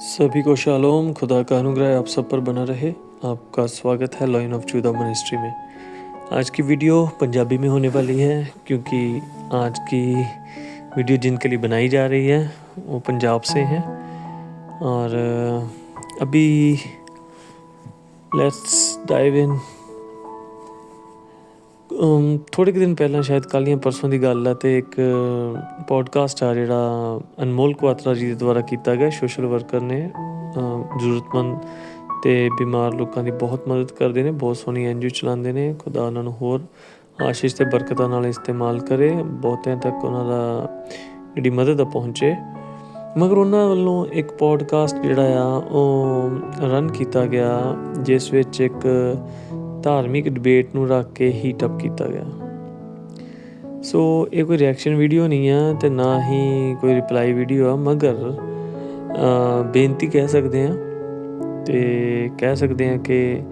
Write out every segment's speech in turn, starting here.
सभी को शालोम, खुदा का अनुग्रह आप सब पर बना रहे। आपका स्वागत है लाइन ऑफ़ चूदा मिनिस्ट्री में। आज की वीडियो पंजाबी में होने वाली है, क्योंकि आज की वीडियो जिनके लिए बनाई जा रही है, वो पंजाब से हैं। और, अभी लेट्स डाइव इन ਥੋੜੇ ਕੁ ਦਿਨ ਪਹਿਲਾਂ ਸ਼ਾਇਦ ਕੱਲ੍ਹ ਜਾਂ ਪਰਸੋਂ ਦੀ ਗੱਲ ਆ ਤੇ ਇੱਕ ਪੋਡਕਾਸਟ ਆ ਜਿਹੜਾ ਅਨਮੋਲ ਕੁਆਤਰਾ ਜੀ ਦੇ ਦੁਆਰਾ ਕੀਤਾ ਗਿਆ ਸੋਸ਼ਲ ਵਰਕਰ ਨੇ। ਜ਼ਰੂਰਤਮੰਦ ਤੇ ਬਿਮਾਰ ਲੋਕਾਂ ਦੀ ਬਹੁਤ ਮਦਦ ਕਰਦੇ ਨੇ, ਬਹੁਤ ਸੋਹਣੀ ਐਨਜੀਓ ਚਲਾਉਂਦੇ ਨੇ, ਖੁਦਾ ਉਹਨਾਂ ਨੂੰ ਹੋਰ ਆਸ਼ੀਸ਼ ਤੇ ਬਰਕਤਾਂ ਨਾਲ ਇਸਤੇਮਾਲ ਕਰੇ, ਬਹੁਤਿਆਂ ਤੱਕ ਉਹਨਾਂ ਦਾ ਜਿਹੜੀ ਮਦਦ ਪਹੁੰਚੇ। ਮਗਰ ਉਹਨਾਂ ਵੱਲੋਂ ਇੱਕ ਪੋਡਕਾਸਟ ਜਿਹੜਾ ਆ, ਉਹ ਰਨ ਕੀਤਾ ਗਿਆ, ਜਿਸ ਵਿੱਚ ਇੱਕ ਧਾਰਮਿਕ ਡਿਬੇਟ ਨੂੰ ਰੱਖ ਕੇ ਹੀਟ ਅਪ ਕੀਤਾ ਗਿਆ। ਸੋ ਇਹ ਕੋਈ ਰਿਐਕਸ਼ਨ ਵੀਡੀਓ ਨਹੀਂ ਆ ਤੇ ਨਾ ਹੀ ਕੋਈ ਰਿਪਲਾਈ ਵੀਡੀਓ ਆ, ਮਗਰ ਬੇਨਤੀ ਕਹਿ ਸਕਦੇ ਆ ਤੇ ਕਹਿ ਸਕਦੇ ਆ ਕਿ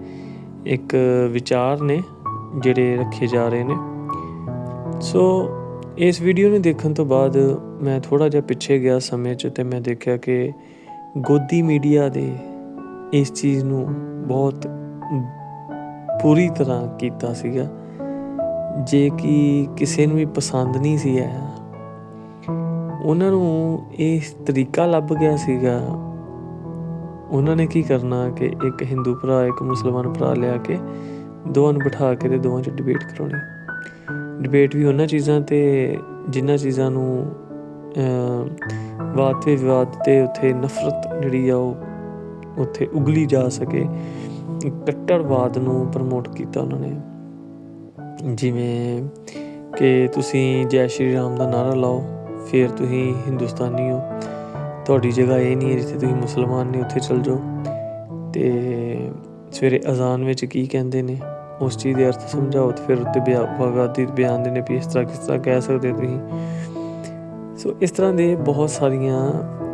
ਇੱਕ ਵਿਚਾਰ ਨੇ ਜਿਹੜੇ ਰੱਖੇ ਜਾ ਰਹੇ ਨੇ। ਸੋ ਇਸ ਵੀਡੀਓ ਨੂੰ ਦੇਖਣ ਤੋਂ ਬਾਅਦ ਮੈਂ ਥੋੜਾ ਜਿਹਾ ਪਿੱਛੇ ਗਿਆ ਸਮੇਂ 'ਚ ਤੇ ਮੈਂ ਦੇਖਿਆ ਕਿ ਗੋਦੀ ਮੀਡੀਆ ਦੇ ਇਸ ਚੀਜ਼ ਨੂੰ ਬਹੁਤ ਪੂਰੀ ਤਰ੍ਹਾਂ ਕੀਤਾ ਸੀਗਾ। ਜੇ ਕਿ ਕਿਸੇ ਨੂੰ ਵੀ ਪਸੰਦ ਨਹੀਂ ਸੀ ਆਇਆ। ਉਹਨਾਂ ਨੂੰ ਇਹ ਤਰੀਕਾ ਲੱਭ ਗਿਆ ਸੀਗਾ। ਉਹਨਾਂ ਨੇ ਕੀ ਕਰਨਾ ਕਿ ਇੱਕ ਹਿੰਦੂ ਭਰਾ, ਇੱਕ ਮੁਸਲਮਾਨ ਭਰਾ ਲਿਆ ਕੇ ਦੋਵਾਂ ਨੂੰ ਬਿਠਾ ਕੇ ਤੇ ਦੋਵਾਂ 'ਚ ਡਿਬੇਟ ਕਰਾਉਣੀ। ਡਿਬੇਟ ਵੀ ਉਹਨਾਂ ਚੀਜ਼ਾਂ ਤੇ ਜਿਨ੍ਹਾਂ ਚੀਜ਼ਾਂ ਨੂੰ ਵਾਦ ਤੇ ਵਿਵਾਦ ਤੇ ਉੱਥੇ ਨਫ਼ਰਤ ਜਿਹੜੀ ਆ ਉਹ ਉੱਥੇ ਉਗਲੀ ਜਾ ਸਕੇ। ਕੱਟੜਵਾਦ ਨੂੰ ਪ੍ਰਮੋਟ ਕੀਤਾ ਉਹਨਾਂ ਨੇ। ਜਿਵੇਂ ਕਿ ਤੁਸੀਂ ਜੈ ਸ਼੍ਰੀ ਰਾਮ ਦਾ ਨਾਰਾ ਲਾਓ, ਫਿਰ ਤੁਸੀਂ ਹਿੰਦੁਸਤਾਨੀ ਹੋ। ਤੁਹਾਡੀ ਜਗ੍ਹਾ ਇਹ ਨਹੀਂ ਹੈ ਜਿੱਥੇ ਤੁਸੀਂ ਮੁਸਲਮਾਨ ਨੇ, ਉੱਥੇ ਚਲ ਜਾਓ। ਤੇ ਸਵੇਰੇ ਅਜ਼ਾਨ ਵਿੱਚ ਕੀ ਕਹਿੰਦੇ ਨੇ? ਉਸ ਚੀਜ਼ ਦੇ ਅਰਥ ਸਮਝਾਓ ਤੇ ਫਿਰ ਉੱਤੇ ਵਿਵਾਦੀ ਬਿਆਨ ਦੇ ਨੇ ਵੀ ਇਸ ਤਰ੍ਹਾਂ ਕਿਸ ਤਰ੍ਹਾਂ ਕਹਿ ਸਕਦੇ ਤੁਸੀਂ। ਸੋ ਇਸ ਤਰ੍ਹਾਂ ਦੇ ਬਹੁਤ ਸਾਰੀਆਂ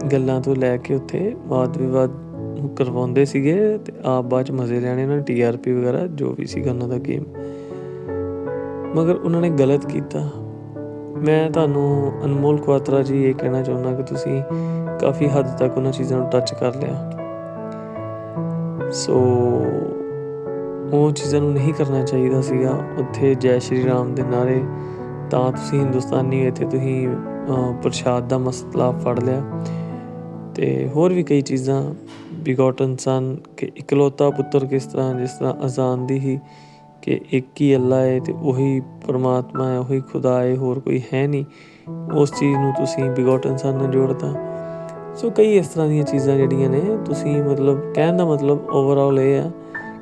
ਗੱਲਾਂ ਤੋਂ ਲੈ ਕੇ ਉੱਥੇ ਵਾਦ ਵਿਵਾਦ ਕਰਵਾਉਂਦੇ ਸੀਗੇ ਤੇ ਆਪ ਬਾਅਦ ਚ ਮਜ਼ੇ ਲੈਣੇ ਨਾਲ ਟੀਆਰਪੀ ਵਗੈਰਾ ਜੋ ਵੀ ਸੀਗਾ ਉਹਨਾਂ ਦਾ ਗੇਮ ਮਗਰ ਉਹਨਾਂ ਨੇ ਗਲਤ ਕੀਤਾ। ਮੈਂ ਤੁਹਾਨੂੰ ਅਨਮੋਲ ਕੁਆਤਰਾ ਜੀ ਇਹ ਕਹਿਣਾ ਚਾਹੁੰਦਾ ਕਿ ਤੁਸੀਂ ਕਾਫੀ ਹੱਦ ਤੱਕ ਉਹਨਾਂ ਚੀਜ਼ਾਂ ਨੂੰ ਟੱਚ ਕਰ ਲਿਆ। ਸੋ ਉਹ ਚੀਜ਼ਾਂ ਨੂੰ ਨਹੀਂ ਕਰਨਾ ਚਾਹੀਦਾ ਸੀਗਾ। ਉੱਥੇ ਜੈ ਸ਼੍ਰੀ ਰਾਮ ਦੇ ਨਾਰੇ ਤਾਂ ਤੁਸੀਂ ਹਿੰਦੁਸਤਾਨੀ ਹੋ, ਇੱਥੇ ਤੁਸੀਂ ਪ੍ਰਸ਼ਾਦ ਦਾ ਮਸਲਾ ਫੜ ਲਿਆ। ਤੇ ਹੋਰ ਵੀ ਕਈ ਚੀਜ਼ਾਂ ਬਿਗੋਟਨ ਸਨ ਕਿ ਇਕਲੌਤਾ ਪੁੱਤਰ ਕਿਸ ਤਰ੍ਹਾਂ, ਜਿਸ ਤਰ੍ਹਾਂ ਅਜ਼ਾਨ ਦੀ ਹੀ ਕਿ ਇੱਕ ਹੀ ਅੱਲਾ ਹੈ ਤੇ ਉਹੀ ਪਰਮਾਤਮਾ ਹੈ, ਉਹੀ ਖੁਦਾ ਹੈ, ਹੋਰ ਕੋਈ ਹੈ ਨਹੀਂ। ਉਸ ਚੀਜ਼ ਨੂੰ ਤੁਸੀਂ ਬਿਗੋਟਨ ਸਨ ਨਾਲ ਜੋੜਤਾ। ਸੋ ਕਈ ਇਸ ਤਰ੍ਹਾਂ ਦੀਆਂ ਚੀਜ਼ਾਂ ਜਿਹੜੀਆਂ ਨੇ, ਤੁਸੀਂ ਮਤਲਬ ਕਹਿਣ ਦਾ ਮਤਲਬ ਓਵਰਆਲ ਇਹ ਆ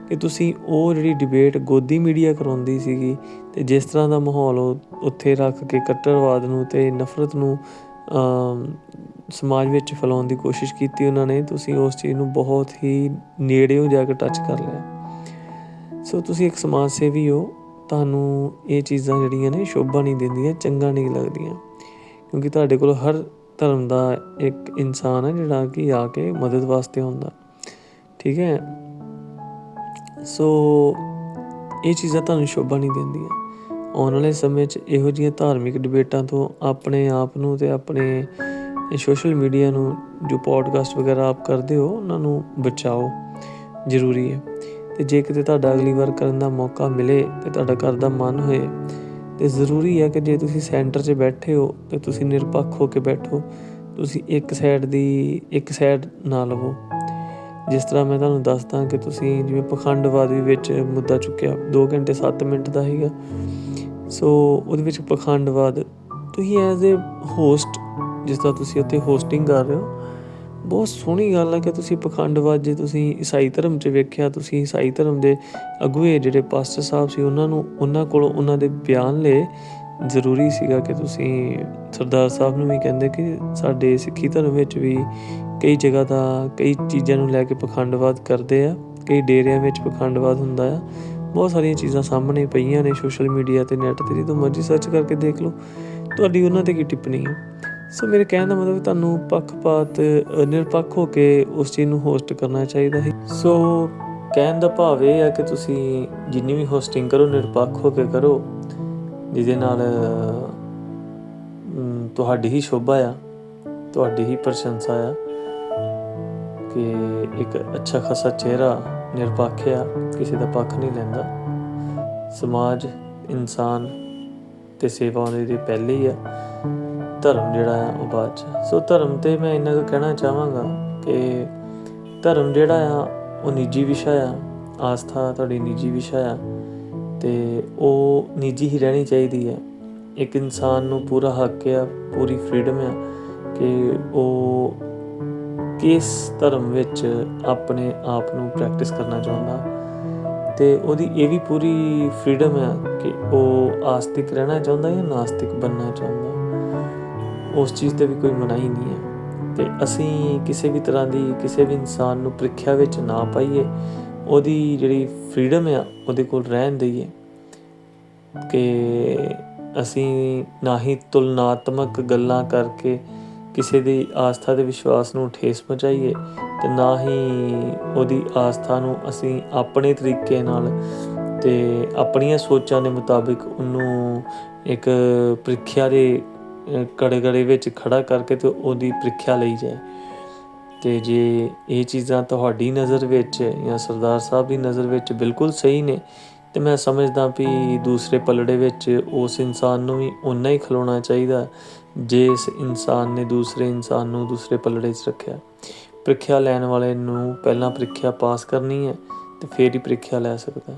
ਕਿ ਤੁਸੀਂ ਉਹ ਜਿਹੜੀ ਡਿਬੇਟ ਗੋਦੀ ਮੀਡੀਆ ਕਰਾਉਂਦੀ ਸੀਗੀ ਤੇ ਜਿਸ ਤਰ੍ਹਾਂ ਦਾ ਮਾਹੌਲ ਉਹ ਉੱਥੇ ਰੱਖ ਕੇ ਕੱਟੜਵਾਦ ਨੂੰ ਤੇ ਨਫ਼ਰਤ ਨੂੰ ਸਮਾਜ ਵਿੱਚ ਫੈਲਾਉਣ ਦੀ ਕੋਸ਼ਿਸ਼ ਕੀਤੀ ਉਹਨਾਂ ਨੇ, ਤੁਸੀਂ ਉਸ ਚੀਜ਼ ਨੂੰ ਬਹੁਤ ਹੀ ਨੇੜਿਓਂ ਜਾ ਕੇ ਟੱਚ ਕਰ ਲਿਆ। ਸੋ ਤੁਸੀਂ ਇੱਕ ਸਮਾਜ ਸੇਵੀ ਹੋ, ਤੁਹਾਨੂੰ ਇਹ ਚੀਜ਼ਾਂ ਜਿਹੜੀਆਂ ਨੇ ਸ਼ੋਭਾ ਨਹੀਂ ਦਿੰਦੀਆਂ, ਚੰਗਾ ਨਹੀਂ ਲੱਗਦੀਆਂ। ਕਿਉਂਕਿ ਤੁਹਾਡੇ ਕੋਲ ਹਰ ਧਰਮ ਦਾ ਇੱਕ ਇਨਸਾਨ ਹੈ ਜਿਹੜਾ ਕਿ ਆ ਕੇ ਮਦਦ ਵਾਸਤੇ ਹੁੰਦਾ। ਠੀਕ ਹੈ? ਸੋ ਇਹ ਚੀਜ਼ਾਂ ਤੁਹਾਨੂੰ ਸ਼ੋਭਾ ਨਹੀਂ ਦਿੰਦੀਆਂ। ਆਉਣ ਵਾਲੇ ਸਮੇਂ 'ਚ ਇਹੋ ਜਿਹੀਆਂ ਧਾਰਮਿਕ ਡਿਬੇਟਾਂ ਤੋਂ ਆਪਣੇ ਆਪ ਨੂੰ ਤੇ ਆਪਣੇ ਇਹ ਸੋਸ਼ਲ ਮੀਡੀਆ ਨੂੰ ਜੋ ਪੋਡਕਾਸਟ ਵਗੈਰਾ ਆਪ ਕਰਦੇ ਹੋ, ਉਹਨਾਂ ਨੂੰ ਬਚਾਓ। ਜ਼ਰੂਰੀ ਹੈ। ਤੇ ਜੇ ਕਿਤੇ ਤੁਹਾਡਾ ਅਗਲੀ ਵਾਰ ਕਰਨ ਦਾ ਮੌਕਾ ਮਿਲੇ ਤੇ ਤੁਹਾਡਾ ਕਰ ਦਾ ਮਨ ਹੋਏ, ਤੇ ਜ਼ਰੂਰੀ ਹੈ ਕਿ ਜੇ ਤੁਸੀਂ ਸੈਂਟਰ 'ਚ ਬੈਠੇ ਹੋ, ਤੇ ਤੁਸੀਂ ਨਿਰਪੱਖ ਹੋ ਕੇ ਬੈਠੋ, ਤੁਸੀਂ ਇੱਕ ਸਾਈਡ ਦੀ, ਇੱਕ ਸਾਈਡ ਨਾ ਲਵੋ। ਜਿਸ ਤਰ੍ਹਾਂ ਮੈਂ ਤੁਹਾਨੂੰ ਦੱਸਦਾ ਕਿ ਤੁਸੀਂ ਜਿਵੇਂ ਪਖੰਡਵਾਦ ਵੀ ਵਿੱਚ ਮੁੱਦਾ ਚੁੱਕਿਆ 2 ਘੰਟੇ 7 ਮਿੰਟ ਦਾ ਹੈਗਾ ਸੋ ਉਹਦੇ ਵਿੱਚ ਪਖੰਡਵਾਦ, ਤੁਸੀਂ ਐਜ਼ ਅ ਹੋਸਟ ਜਿਸ ਤਰ੍ਹਾਂ ਤੁਸੀਂ ਉੱਥੇ ਹੋਸਟਿੰਗ ਕਰ ਰਹੇ ਹੋ। ਬਹੁਤ ਸੋਹਣੀ ਗੱਲ ਹੈ ਕਿ ਤੁਸੀਂ ਪਖੰਡਵਾਦ ਜੇ, ਤੁਸੀਂ ਈਸਾਈ ਧਰਮ 'ਚ ਵੇਖਿਆ, ਤੁਸੀਂ ਈਸਾਈ ਧਰਮ ਦੇ ਅਗੂਏ ਜਿਹੜੇ ਪਾਸਟਰ ਸਾਹਿਬ ਸੀ, ਉਹਨਾਂ ਨੂੰ, ਉਹਨਾਂ ਕੋਲੋਂ ਉਹਨਾਂ ਦੇ ਬਿਆਨ ਲਏ। ਜ਼ਰੂਰੀ ਸੀਗਾ ਕਿ ਤੁਸੀਂ ਸਰਦਾਰ ਸਾਹਿਬ ਨੂੰ ਵੀ ਕਹਿੰਦੇ ਕਿ ਸਾਡੇ ਸਿੱਖੀ ਧਰਮ ਵਿੱਚ ਵੀ ਕਈ ਜਗ੍ਹਾ ਦਾ ਕਈ ਚੀਜ਼ਾਂ ਨੂੰ ਲੈ ਕੇ ਪਖੰਡਵਾਦ ਕਰਦੇ ਆ, ਕਈ ਡੇਰਿਆਂ ਵਿੱਚ ਪਖੰਡਵਾਦ ਹੁੰਦਾ ਆ। ਬਹੁਤ ਸਾਰੀਆਂ ਚੀਜ਼ਾਂ ਸਾਹਮਣੇ ਪਈਆਂ ਨੇ ਸੋਸ਼ਲ ਮੀਡੀਆ ਤੇ, ਨੈਟ ਤੇ, ਜਦੋਂ ਮਰਜ਼ੀ ਸਰਚ ਕਰਕੇ ਦੇਖ ਲਓ। ਤੁਹਾਡੀ ਉਹਨਾਂ ਤੇ ਕੀ ਟਿੱਪਣੀ ਹੈ ਸੋ ਮੇਰੇ ਕਹਿਣ ਦਾ ਮਤਲਬ ਤੁਹਾਨੂੰ ਪੱਖਪਾਤ ਨਿਰਪੱਖ ਹੋ ਕੇ ਉਸ ਚੀਜ਼ ਨੂੰ ਹੋਸਟ ਕਰਨਾ ਚਾਹੀਦਾ ਹੈ। ਸੋ ਕਹਿਣ ਦਾ ਭਾਵ ਇਹ ਹੈ ਕਿ ਤੁਸੀਂ ਜਿੰਨੀ ਵੀ ਹੋਸਟਿੰਗ ਕਰੋ, ਨਿਰਪੱਖ ਹੋ ਕੇ ਕਰੋ, ਜਿਹਦੇ ਨਾਲ ਤੁਹਾਡੀ ਹੀ ਸ਼ੋਭਾ ਆ, ਤੁਹਾਡੀ ਹੀ ਪ੍ਰਸ਼ੰਸਾ ਆ, ਕਿ ਇੱਕ ਅੱਛਾ ਖਾਸਾ ਚਿਹਰਾ ਨਿਰਪੱਖ ਆ, ਕਿਸੇ ਦਾ ਪੱਖ ਨਹੀਂ ਲੈਂਦਾ। ਸਮਾਜ, ਇਨਸਾਨ ਤੇ ਸੇਵਾ ਉਹਦੇ ਦੀ ਪਹਿਲੇ ਹੀ ਆ। ਧਰਮ ਜਿਹੜਾ ਆ ਉਹ ਬਾਅਦ ਚ। ਸੋ ਧਰਮ ਤੇ ਮੈਂ ਇਹਨਾਂ ਨੂੰ ਕਹਿਣਾ ਚਾਹਾਂਗਾ ਕਿ ਧਰਮ ਜਿਹੜਾ ਆ, ਉਹ ਨਿੱਜੀ ਵਿਸ਼ਾ ਆ। ਆਸਥਾ ਤੁਹਾਡੀ ਨਿੱਜੀ ਵਿਸ਼ਾ ਆ ਤੇ ਉਹ ਨਿੱਜੀ ਹੀ ਰਹਿਣੀ ਚਾਹੀਦੀ ਹੈ। ਇੱਕ ਇਨਸਾਨ ਨੂੰ ਪੂਰਾ ਹੱਕ ਆ, ਪੂਰੀ ਫ੍ਰੀडम ਆ ਕਿ ਉਹ ਕਿਸ ਧਰਮ ਵਿੱਚ ਆਪਣੇ ਆਪ ਨੂੰ ਪ੍ਰੈਕਟਿਸ ਕਰਨਾ ਚਾਹੁੰਦਾ। ਤੇ ਉਹਦੀ ਇਹ ਵੀ ਪੂਰੀ ਫ੍ਰੀडम ਆ ਕਿ ਉਹ ਆਸਤਿਕ ਰਹਿਣਾ ਚਾਹੁੰਦਾ ਜਾਂ ਨਾਸਤਿਕ ਬਣਨਾ ਚਾਹੁੰਦਾ। ਉਸ ਚੀਜ਼ ਤੇ ਵੀ ਕੋਈ ਮਨਾਹੀ ਨਹੀਂ ਹੈ। ਤੇ ਅਸੀਂ ਕਿਸੇ ਵੀ ਤਰ੍ਹਾਂ ਦੀ ਕਿਸੇ ਵੀ ਇਨਸਾਨ ਨੂੰ ਪ੍ਰੀਖਿਆ ਵਿੱਚ ਨਾ ਪਾਈਏ, ਉਹਦੀ ਜਿਹੜੀ ਫਰੀडम ਆ, ਉਹਦੇ ਕੋਲ ਰਹਿਣ ਦਈਏ। ਕਿ ਅਸੀਂ ਨਾ ਹੀ ਤੁਲਨਾਤਮਕ ਗੱਲਾਂ ਕਰਕੇ ਕਿਸੇ ਦੀ ਆਸਥਾ ਤੇ ਵਿਸ਼ਵਾਸ ਨੂੰ ਠੇਸ ਪਹੁੰਚਾਈਏ ਤੇ ਨਾ ਹੀ ਉਹਦੀ ਆਸਥਾ ਨੂੰ ਅਸੀਂ ਆਪਣੇ ਤਰੀਕੇ ਨਾਲ ਤੇ ਆਪਣੀਆਂ ਸੋਚਾਂ ਦੇ ਮੁਤਾਬਿਕ ਉਹਨੂੰ ਇੱਕ ਪ੍ਰੀਖਿਆ ਦੇ ਕੜਗੜੇ ਵਿੱਚ ਖੜਾ ਕਰਕੇ ਤੇ ਉਹਦੀ ਪ੍ਰੀਖਿਆ ਲਈ ਜਾਏ। ਤੇ ਜੇ ਇਹ ਚੀਜ਼ਾਂ ਤੁਹਾਡੀ ਨਜ਼ਰ ਵਿੱਚ ਜਾਂ ਸਰਦਾਰ ਸਾਹਿਬ ਦੀ ਨਜ਼ਰ ਵਿੱਚ ਬਿਲਕੁਲ ਸਹੀ ਨੇ, ਤੇ ਮੈਂ ਸਮਝਦਾ ਵੀ ਦੂਸਰੇ ਪਲੜੇ ਵਿੱਚ ਉਸ ਇਨਸਾਨ ਨੂੰ ਵੀ ਓਨਾ ਹੀ ਖਲੋਣਾ ਚਾਹੀਦਾ ਜਿਸ ਇਨਸਾਨ ਨੇ ਦੂਸਰੇ ਇਨਸਾਨ ਨੂੰ ਦੂਸਰੇ ਪਲੜੇ 'ਚ ਰੱਖਿਆ। ਪ੍ਰੀਖਿਆ ਲੈਣ ਵਾਲੇ ਨੂੰ ਪਹਿਲਾਂ ਪ੍ਰੀਖਿਆ ਪਾਸ ਕਰਨੀ ਹੈ ਤੇ ਫਿਰ ਹੀ ਪ੍ਰੀਖਿਆ ਲੈ ਸਕਦਾ।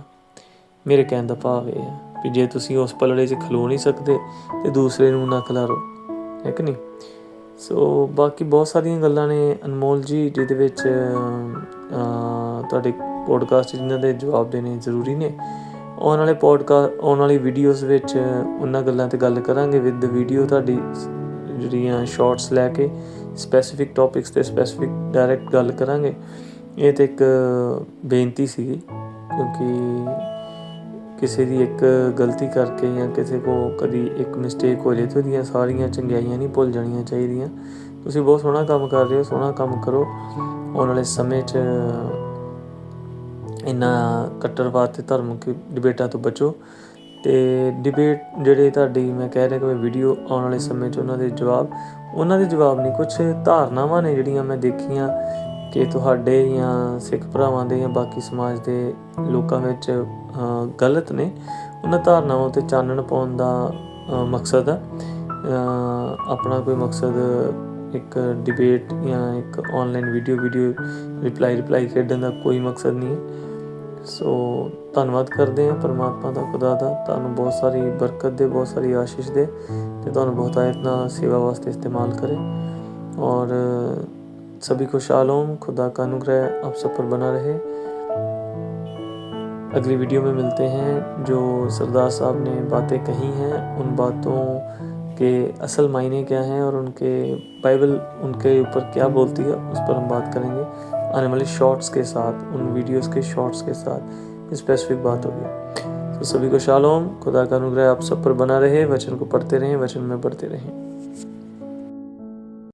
ਮੇਰੇ ਕਹਿਣ ਦਾ ਭਾਵ ਇਹ ਹੈ। ਵੀ ਜੇ ਤੁਸੀਂ ਉਸ ਪਲੜੇ 'ਚ ਖਲੋ ਨਹੀਂ ਸਕਦੇ ਤੇ ਦੂਸਰੇ ਨੂੰ ਨਾ ਖਿਲਾਰੋ, ਹੈ ਕਿ ਨਹੀਂ? ਸੋ ਬਾਕੀ ਬਹੁਤ ਸਾਰੀਆਂ ਗੱਲਾਂ ਨੇ ਅਨਮੋਲ ਜੀ, ਜਿਹਦੇ ਵਿੱਚ ਤੁਹਾਡੇ ਪੋਡਕਾਸਟ ਜਿਨ੍ਹਾਂ ਦੇ ਜਵਾਬ ਦੇਣੇ ਜ਼ਰੂਰੀ ਨੇ। ਆਉਣ ਵਾਲੇ ਪੋਡਕਾਸਟ ਆਉਣ ਵਾਲੀ ਵੀਡੀਓਜ਼ ਵਿੱਚ ਉਹਨਾਂ ਗੱਲਾਂ ਤੇ ਗੱਲ ਕਰਾਂਗੇ ਵਿਦ ਵੀਡੀਓ ਤੁਹਾਡੀ ਜਿਹੜੀਆਂ ਸ਼ਾਰਟਸ ਲੈ ਕੇ ਸਪੈਸੀਫਿਕ ਟੌਪਿਕਸ ਤੇ ਸਪੈਸੀਫਿਕ ਡਾਇਰੈਕਟ ਗੱਲ ਕਰਾਂਗੇ। ਇਹ ਤੇ ਇੱਕ ਬੇਨਤੀ ਸੀਗੀ, ਕਿਉਂਕਿ ਕਿਸੇ ਦੀ ਇੱਕ ਗਲਤੀ ਕਰਕੇ ਜਾਂ ਕਿਸੇ ਕੋ ਕਦੀ ਇੱਕ ਮਿਸਟੇਕ ਹੋ ਜੇ ਤੇ ਉਹਦੀਆਂ ਸਾਰੀਆਂ ਚੰਗਿਆਈਆਂ ਨਹੀਂ ਭੁੱਲ ਜਾਣੀਆਂ ਚਾਹੀਦੀਆਂ। ਤੁਸੀਂ ਬਹੁਤ ਸੋਹਣਾ ਕੰਮ ਕਰ ਰਹੇ ਹੋ, ਸੋਹਣਾ ਕੰਮ ਕਰੋ। ਆਉਣ ਵਾਲੇ ਸਮੇਂ 'ਚ ਇਨ੍ਹਾਂ ਕੱਟੜਵਾਦ ਤੇ ਧਰਮਕ ਡਿਬੇਟਾਂ ਤੋਂ ਬਚੋ। ਤੇ ਡਿਬੇਟ ਜਿਹੜੇ ਤੁਹਾਡੀ ਮੈਂ ਕਹਿ ਰਿਹਾ ਕਿ ਮੈਂ ਵੀਡੀਓ ਆਉਣ ਵਾਲੇ ਸਮੇਂ 'ਚ ਉਹਨਾਂ ਦੇ ਜਵਾਬ, ਉਹਨਾਂ ਦੇ ਜਵਾਬ ਨਹੀਂ ਕੁਝ ਧਾਰਨਾਵਾਂ ਨੇ ਜਿਹੜੀਆਂ ਮੈਂ ਦੇਖੀਆਂ। ਕਿ ਤੁਹਾਡੇ ਜਾਂ ਸਿੱਖ ਭਰਾਵਾਂ ਦੇ ਜਾਂ ਬਾਕੀ ਸਮਾਜ ਦੇ ਲੋਕਾਂ ਵਿੱਚ ਗਲਤ ਨੇ, ਉਹਨਾਂ ਧਾਰਨਾਵਾਂ ਤੇ ਚਾਨਣ ਪਾਉਣ ਦਾ ਮਕਸਦ ਹੈ ਆਪਣਾ ਕੋਈ ਮਕਸਦ, ਇੱਕ ਡਿਬੇਟ ਜਾਂ ਇੱਕ online video video reply reply ਖੇਡਣ ਦਾ ਕੋਈ ਮਕਸਦ ਨਹੀਂ ਹੈ। ਸੋ, ਧੰਨਵਾਦ ਕਰਦੇ ਹਾਂ ਪਰਮਾਤਮਾ ਦਾ, ਖੁਦਾ ਦਾ। ਤੁਹਾਨੂੰ ਬਹੁਤ ਸਾਰੀ ਬਰਕਤ ਦੇ, ਬਹੁਤ ਸਾਰੀ ਆਸ਼ੀਸ਼ ਦੇ ਤੇ ਤੁਹਾਨੂੰ ਬਹੁਤ ਆਇਤ ਸੇਵਾ ਵਾਸਤੇ ਇਸਤੇਮਾਲ ਕਰੇ। ਔਰ सभी को शालोम खुदा का अनुग्रह आप सब पर बना रहे। अगली वीडियो में मिलते हैं जो सरदार साहब ने बातें कही हैं। उन बातों के असल मायने क्या हैं और उनके बाइबल उनके ऊपर क्या बोलती है, उस पर हम बात करेंगे। आने वाले शॉर्ट्स के साथ, उन वीडियोस के शॉर्ट्स के साथ स्पेसिफिक बात होगी। तो सभी को शालोम खुदा का अनुग्रह आप सब पर बना रहे, वचन को पढ़ते रहें, वचन में बढ़ते रहें।